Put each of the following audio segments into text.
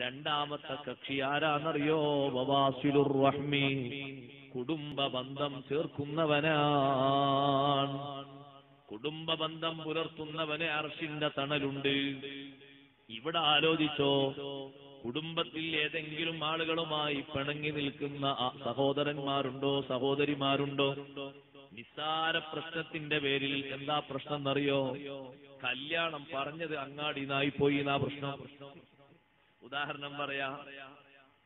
രണ്ടാമത്തെ കക്ഷി ആരാന്നറിയോ? റഹ്മി. കുടുംബ ബന്ധം ചേർക്കുന്നവനാണ്. കുടുംബ ബന്ധം പുലർത്തുന്നവനെ അർഷിന്റെ തണലുണ്ട്. ഇവിടെ ആലോചിച്ചോ കുടുംബത്തിൽ ഏതെങ്കിലും ആളുകളുമായി പിണങ്ങി നിൽക്കുന്ന സഹോദരന്മാരുണ്ടോ സഹോദരിമാരുണ്ടോ? നിസ്സാര പ്രശ്നത്തിന്റെ പേരിൽ എന്താ പ്രശ്നം എന്നറിയോ കല്യാണം പറഞ്ഞത് അങ്ങാടിനായി പോയി എന്നാ പ്രശ്നം. ഉദാഹരണം പറയാ.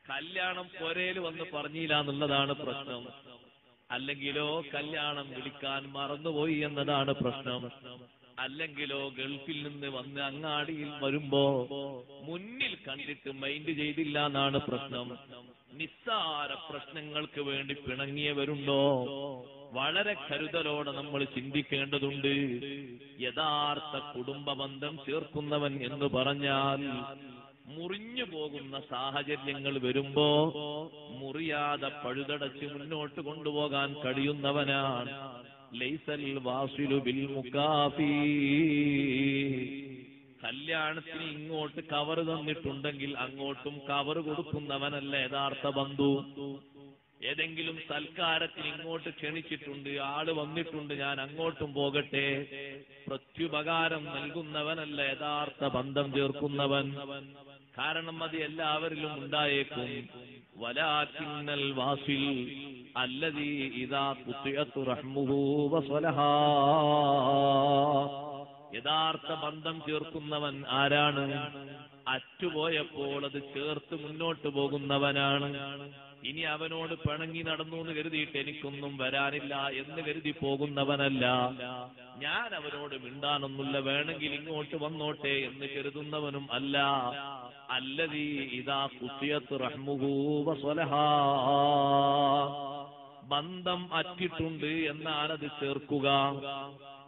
കല്യാണം പൊരയിൽ വന്ന് പറഞ്ഞില്ല എന്നുള്ളതാണ് പ്രശ്നം. അല്ലെങ്കിലോ കല്യാണം വിളിക്കാൻ മറന്നുപോയി എന്നതാണ് പ്രശ്നം. അല്ലെങ്കിലോ ഗൾഫിൽ നിന്ന് വന്ന് അങ്ങാടിയിൽ വരുമ്പോ മുന്നിൽ കണ്ടിട്ട് മൈൻഡ് ചെയ്തില്ല എന്നാണ് പ്രശ്നം. നിസ്സാര പ്രശ്നങ്ങൾക്ക് വേണ്ടി പിണങ്ങിയവരുണ്ടോ? വളരെ കരുതലോടെ നമ്മൾ ചിന്തിക്കേണ്ടതുണ്ട്. യഥാർത്ഥ കുടുംബ ബന്ധം ചേർക്കുന്നവൻ എന്ന് പറഞ്ഞാൽ മുറിഞ്ഞു പോകുന്ന സാഹചര്യങ്ങൾ വരുമ്പോ മുറിയാതെ പഴുതടച്ച് മുന്നോട്ട് കൊണ്ടുപോകാൻ കഴിയുന്നവനാണ്. ലൈസൽ വാസിലു ബിൽ മുക്കാഫി കല്യാണത്തിന് ഇങ്ങോട്ട് കവർ തന്നിട്ടുണ്ടെങ്കിൽ അങ്ങോട്ടും കവർ കൊടുക്കുന്നവനല്ല യഥാർത്ഥ ബന്ധു. ഏതെങ്കിലും സൽക്കാരത്തിന് ഇങ്ങോട്ട് ക്ഷണിച്ചിട്ടുണ്ട് ആൾ വന്നിട്ടുണ്ട് ഞാൻ അങ്ങോട്ടും പോകട്ടെ. പ്രത്യുപകാരം നൽകുന്നവനല്ല യഥാർത്ഥ ബന്ധം ചേർക്കുന്നവൻ. കാരണം അത് എല്ലാവരിലും ഉണ്ടായേക്കും. വലാക്കിന്നൽ വാസിൽ അല്ലതി ഇതാ കുത്തിയത്തു റഹ്മുഹു യഥാർത്ഥ ബന്ധം ചേർക്കുന്നവൻ ആരാണ്? അറ്റുപോയപ്പോൾ അത് ചേർത്ത് മുന്നോട്ട് പോകുന്നവനാണ്. ഇനി അവനോട് പിണങ്ങി നടന്നു എന്ന് കരുതിയിട്ട് എനിക്കൊന്നും വരാനില്ല എന്ന് കരുതി പോകുന്നവനല്ല. ഞാൻ അവനോട് മിണ്ടാനൊന്നുമില്ല വേണമെങ്കിൽ ഇങ്ങോട്ട് വന്നോട്ടെ എന്ന് കരുതുന്നവനും അല്ല. അല്ലതീ ഇതാ കുത്തിയത്ത് റഹ്മുഹൂ വസ്വലഹാ. ബന്ധം അറ്റിട്ടുണ്ട് എന്നാണത് ചേർക്കുക.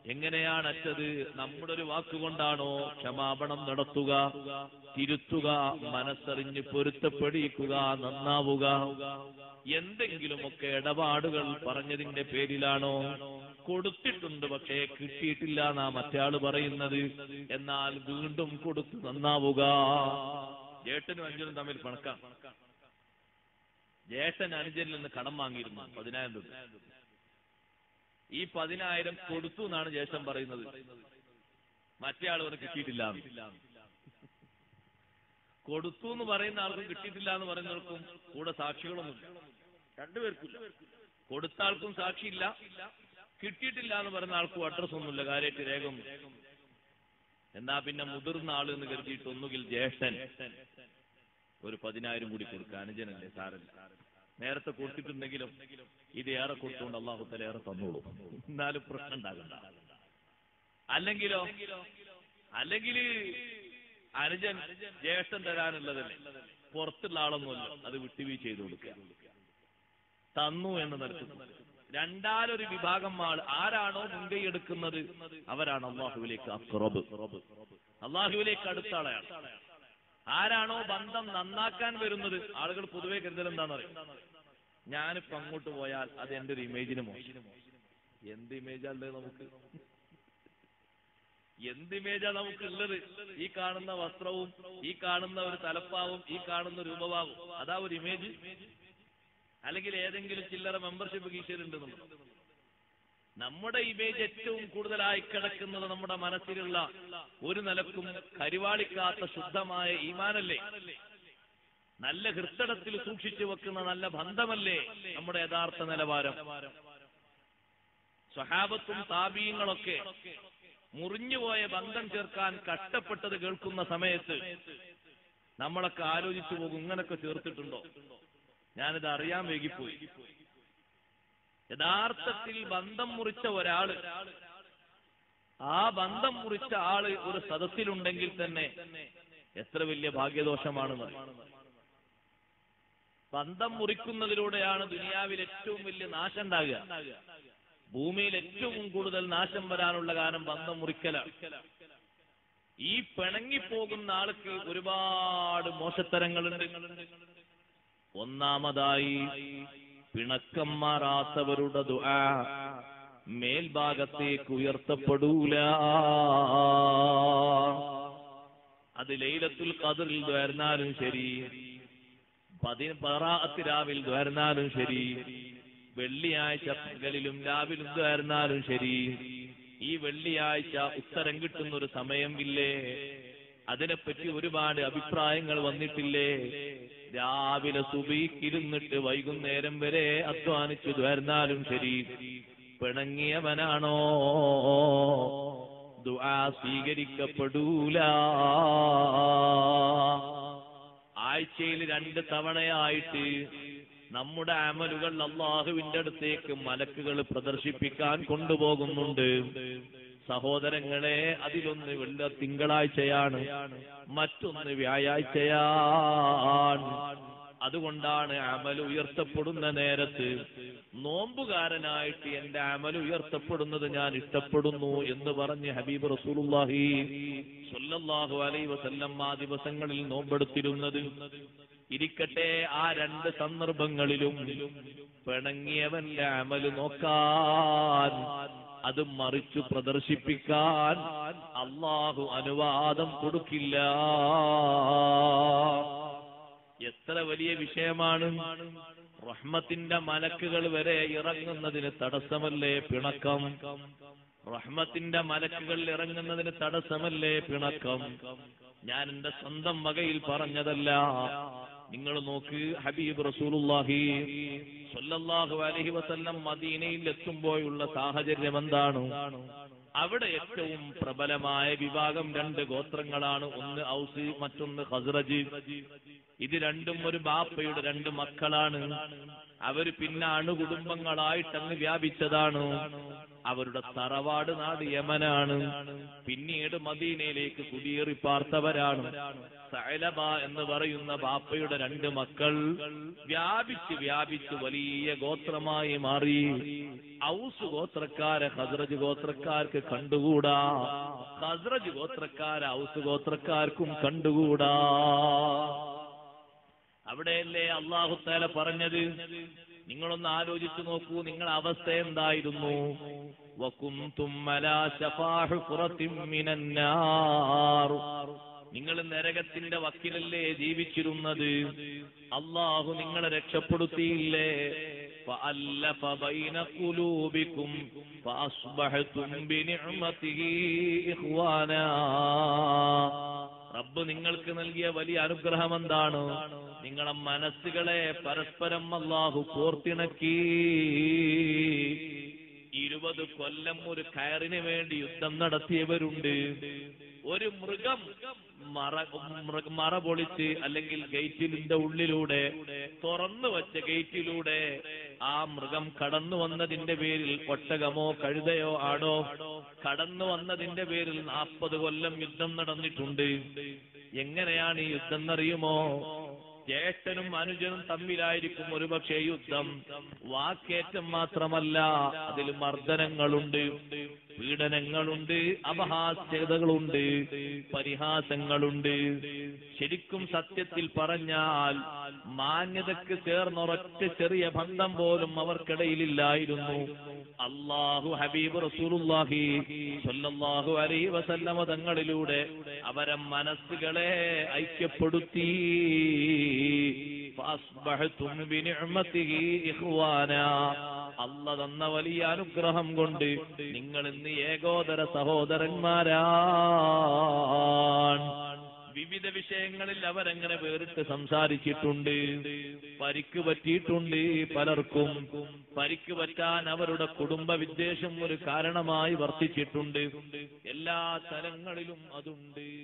എങ്ങനെയാണ് അറ്റത്? നമ്മുടെ ഒരു വാക്കുകൊണ്ടാണോ ക്ഷമാപണം നടത്തുക? തിരുത്തുക മനസ്സറിഞ്ഞ് പൊരുത്തപ്പെടിയിക്കുക നന്നാവുക. എന്തെങ്കിലുമൊക്കെ ഇടപാടുകൾ പറഞ്ഞതിന്റെ പേരിലാണോ? കൊടുത്തിട്ടുണ്ട് പക്ഷേ കിട്ടിയിട്ടില്ല എന്നാ മറ്റാൾ പറയുന്നത്. എന്നാൽ വീണ്ടും കൊടുത്തു നന്നാവുക. ജേട്ടനും അഞ്ചനും തമ്മിൽ പണക്കാം. ജേട്ടൻ അനുജനിൽ നിന്ന് കടം വാങ്ങിയിരുന്നു പതിനായിരം രൂപ. ഈ പതിനായിരം കൊടുത്തു എന്നാണ് ജേഷൻ പറയുന്നത്. മറ്റേ ആൾ കിട്ടിയിട്ടില്ല കൊടുത്തു എന്ന് പറയുന്ന ആൾക്കും കിട്ടിയിട്ടില്ല എന്ന് പറയുന്നവർക്കും കൂടെ സാക്ഷികളൊന്നുമില്ല. രണ്ടുപേർക്കും കൊടുത്ത ആൾക്കും സാക്ഷിയില്ല കിട്ടിയിട്ടില്ല എന്ന് പറയുന്ന ആൾക്കും അഡ്രസ് ഒന്നുമില്ല കാര്യമായിട്ട് രേഖ എന്നാ പിന്നെ മുതിർന്ന ആൾ എന്ന് കരുതിയിട്ട് ഒന്നുകിൽ ജ്യേഷ്ഠൻ ഒരു പതിനായിരം കൂടി കൊടുക്കുക അനുജനല്ലേ സാരല്ല നേരത്തെ കൊടുത്തിട്ടുണ്ടെങ്കിലും ഇത് ഏറെ കൊടുത്തുകൊണ്ട് അള്ളാഹുത്തല ഏറെ തന്നോളൂ. എന്നാലും പ്രശ്നം ഉണ്ടാകണ്ട. അല്ലെങ്കിലോ? അല്ലെങ്കിൽ അനുജൻ ജ്യേഷ്ഠൻ തരാനുള്ളതല്ലേ? പുറത്തുള്ള ആളൊന്നുമല്ല. അത് വിട്ടുവീ ചെയ്തു കൊടുക്കുക. തന്നു എന്ന് നടത്തുന്നു രണ്ടാലൊരു വിഭാഗം ആൾ ആരാണോ മുൻകൈ എടുക്കുന്നത്? അവരാണ് അള്ളാഹുവിലേക്ക് അക്റബ് അള്ളാഹുവിലേക്ക് അടുത്ത ആളെയാണ് ആരാണോ ബന്ധം നന്നാക്കാൻ വരുന്നത്? ആളുകൾ പൊതുവെ കരുതൽ എന്താണെന്നറിയാം ഞാനിപ്പോ അങ്ങോട്ട് പോയാൽ അത് എന്റെ ഒരു ഇമേജിന് മോശം. എന്ത് ഇമേജല്ലേ നമുക്ക്? എന്ത് ഇമേജാ നമുക്കുള്ളത്? ഈ കാണുന്ന വസ്ത്രവും ഈ കാണുന്ന ഒരു തലപ്പാവും ഈ കാണുന്ന രൂപഭാവും അതാ ഒരു ഇമേജ്. അല്ലെങ്കിൽ ഏതെങ്കിലും ചില്ലറ മെമ്പർഷിപ്പ് കീശയിലുണ്ട് നമ്മുടെ ഇമേജ് ഏറ്റവും കൂടുതലായി കിടക്കുന്നത് നമ്മുടെ മനസ്സിലുള്ള ഒരു നിലക്കും കരിവാളിക്കാത്ത ശുദ്ധമായ ഈമാനല്ലേ? നല്ല ഹൃത്തടത്തിൽ സൂക്ഷിച്ചു വെക്കുന്ന നല്ല ബന്ധമല്ലേ നമ്മുടെ യഥാർത്ഥ നിലവാരം? സ്വഹാബത്തും താപീയങ്ങളൊക്കെ മുറിഞ്ഞുപോയ ബന്ധം ചേർക്കാൻ കഷ്ടപ്പെട്ടത് കേൾക്കുന്ന സമയത്ത് നമ്മളൊക്കെ ആലോചിച്ചു പോകും ഇങ്ങനൊക്കെ ചേർത്തിട്ടുണ്ടോ? ഞാനിത് അറിയാൻ വൈകിപ്പോയി. യഥാർത്ഥത്തിൽ ബന്ധം മുറിച്ച ഒരാൾ ആ ബന്ധം മുറിച്ച ആൾ ഒരു സദസ്സിലുണ്ടെങ്കിൽ തന്നെ എത്ര വലിയ ഭാഗ്യദോഷമാണെന്ന് ബന്ധം മുറിക്കുന്നതിലൂടെയാണ് ദുനിയാവിൽ ഏറ്റവും വലിയ നാശം ഉണ്ടാകുക. ഭൂമിയിൽ ഏറ്റവും കൂടുതൽ നാശം വരാനുള്ള കാരണം ബന്ധം മുറിക്കലാണ്. ഈ പിണങ്ങിപ്പോകുന്ന ആൾക്ക് ഒരുപാട് മോശത്തരങ്ങളുണ്ട്. ഒന്നാമതായി പിണക്കം മാറാത്തവരുടെ ദുആ മേൽഭാഗത്തേക്ക് ഉയർത്തപ്പെടൂല. അത് ലൈലത്തുൽ കതിറിൽ ദ്വാരുന്നാലും ശരി പതി പറാഅത്തിരാവിൽ ദ്വാരുന്നാലും ശരി വെള്ളിയാഴ്ച പകലിലും രാവിലും ദ്വാരുന്നാലും ശരി. ഈ വെള്ളിയാഴ്ച ഉത്തരം കിട്ടുന്ന ഒരു സമയം ഇല്ലേ അതിനെപ്പറ്റി ഒരുപാട് അഭിപ്രായങ്ങൾ വന്നിട്ടില്ലേ? രാവിലെ സുബീക്കിരുന്നിട്ട് വൈകുന്നേരം വരെ അധ്വാനിച്ചു ദ്വാരുന്നാലും ശരി. പിണങ്ങിയവനാണോ? ദുആ സ്വീകരിക്കപ്പെടൂല. ആഴ്ചയിൽ രണ്ട് തവണയായിട്ട് നമ്മുടെ അമലുകൾ അള്ളാഹുവിന്റെ അടുത്തേക്ക് മലക്കുകൾ പ്രദർശിപ്പിക്കാൻ കൊണ്ടുപോകുന്നുണ്ട്. സഹോദരങ്ങളെ അതിലൊന്ന് വെള്ള തിങ്കളാഴ്ചയാണ് മറ്റൊന്ന് വ്യാഴാഴ്ചയാണ്. അതുകൊണ്ടാണ് അമൽ ഉയർത്തപ്പെടുന്ന നേരത്ത് നോമ്പുകാരനായിട്ട് എന്റെ അമൽ ഉയർത്തപ്പെടുന്നത് ഞാൻ ഇഷ്ടപ്പെടുന്നു എന്ന് പറഞ്ഞ് ഹബീബ് റസൂലുള്ളാഹി സ്വല്ലല്ലാഹു അലൈഹി വസല്ലം ആ ദിവസങ്ങളിൽ നോമ്പെടുത്തിരുന്നത്. ഇരിക്കട്ടെ ആ രണ്ട് സന്ദർഭങ്ങളിലും പിണങ്ങിയവന്റെ അമൽ നോക്കാൻ അത് മറിച്ചു പ്രദർശിപ്പിക്കാൻ അള്ളാഹു അനുവാദം കൊടുക്കില്ല. എത്ര വലിയ വിഷയമാണ്. റഹ്മത്തിന്റെ മലക്കുകൾ വരെ ഇറങ്ങുന്നതിന് തടസ്സമല്ലേ പിണക്കം? റഹ്മത്തിന്റെ മലക്കുകൾ ഇറങ്ങുന്നതിന് തടസ്സമല്ലേ പിണക്കം? ഞാൻ എന്റെ സ്വന്തം വകയിൽ പറഞ്ഞതല്ല നിങ്ങൾ നോക്ക് ഹബീബ് റസൂലുള്ളാഹി സ്വല്ലല്ലാഹു അലൈഹി വസല്ലം മദീനയിൽ എത്തുമ്പോഴുള്ള സാഹചര്യം എന്താണ്? അവിടെ ഏറ്റവും പ്രബലമായ വിഭാഗം രണ്ട് ഗോത്രങ്ങളാണ്. ഒന്ന് ഔസ് മറ്റൊന്ന് ഹസ്രജ് ഇത് രണ്ടും ഒരു ബാപ്പയുടെ രണ്ട് മക്കളാണ്. അവർ പിന്നെ അണുകുടുംബങ്ങളായിട്ട് അങ്ങ് വ്യാപിച്ചതാണ്. അവരുടെ തറവാട് നാട് യമനാണ്. പിന്നീട് മദീനയിലേക്ക് കുടിയേറി പാർത്തവരാണ്. സൈലബ എന്ന് പറയുന്ന ബാപ്പയുടെ രണ്ട് മക്കൾ വ്യാപിച്ച് വ്യാപിച്ച് വലിയ ഗോത്രമായി മാറി. ഔസ് ഗോത്രക്കാരെ ഹസ്രജ് ഗോത്രക്കാർക്ക് കണ്ടുകൂടാ. ഹസ്രജ് ഗോത്രക്കാരെ ഔസ് ഗോത്രക്കാർക്കും കണ്ടുകൂടാ. അവിടെയല്ലേ അള്ളാഹു താല പറഞ്ഞത് നിങ്ങളൊന്ന് ആലോചിച്ചു നോക്കൂ നിങ്ങളുടെ അവസ്ഥ എന്തായിരുന്നു വകുന്തും അലാ ശഫാ ഹുഫ്റത്തിൻ മിനന്നാർ. നിങ്ങൾ നരകത്തിന്റെ വക്കിലല്ലേ ജീവിച്ചിരുന്നത് അള്ളാഹു നിങ്ങളെ രക്ഷപ്പെടുത്തിയില്ലേ فألف بين قلوبكم فأصبحتم بنعمته إخوانا റബ്ബ് നിങ്ങൾക്ക് നൽകിയ വലിയ അനുഗ്രഹം എന്താണ് നിങ്ങളെ മനസ്സുകളെ പരസ്പരം അള്ളാഹു കോർത്തിണക്കി. ഇരുപത് കൊല്ലം ഒരു കയറിന് വേണ്ടി യുദ്ധം നടത്തിയവരുണ്ട്. ഒരു മൃഗം മറ മറ പൊളിച്ച് അല്ലെങ്കിൽ ഗേറ്റിലിന്റെ ഉള്ളിലൂടെ തുറന്നു വച്ച ഗേറ്റിലൂടെ ആ മൃഗം കടന്നു വന്നതിന്റെ പേരിൽ ഒട്ടകമോ കഴുതയോ ആടോ കടന്നു വന്നതിന്റെ പേരിൽ നാൽപ്പത് കൊല്ലം യുദ്ധം നടന്നിട്ടുണ്ട്. എങ്ങനെയാണ് ഈ യുദ്ധം എന്നറിയുമോ? ജ്യേഷ്ഠനും അനുജനും തമ്മിലായിരിക്കും ഒരുപക്ഷെ യുദ്ധം. വാക്കേറ്റം മാത്രമല്ല അതിൽ മർദ്ദനങ്ങളുണ്ട് പീഡനങ്ങളുണ്ട് അപഹാസ്യതകളുണ്ട് പരിഹാസങ്ങളുണ്ട്. ശരിക്കും സത്യത്തിൽ പറഞ്ഞാൽ മാന്യതക്ക് ചേർന്നൊരൊറ്റ ചെറിയ ബന്ധം പോലും അവർക്കിടയിലില്ലായിരുന്നു. അള്ളാഹു ഹബീബ് റസൂലുള്ളാഹി സ്വല്ലല്ലാഹു അലൈഹി വസല്ലമ തങ്ങളിലൂടെ അവരെ മനസ്സുകളെ ഐക്യപ്പെടുത്തി. അല്ല തന്ന വലിയ അനുഗ്രഹം കൊണ്ട് നിങ്ങൾ ഇന്ന് ഏകോദര സഹോദരന്മാരാണ്. വിവിധ വിഷയങ്ങളിൽ അവരെങ്ങനെ വേറിട്ട് സംസാരിച്ചിട്ടുണ്ട്. പരിക്ക് പറ്റിയിട്ടുണ്ട് പലർക്കും. പരിക്ക് പറ്റാൻ അവരുടെ കുടുംബ വിദ്വേഷം ഒരു കാരണമായി വർത്തിച്ചിട്ടുണ്ട്. എല്ലാ തലങ്ങളിലും അതുണ്ട്.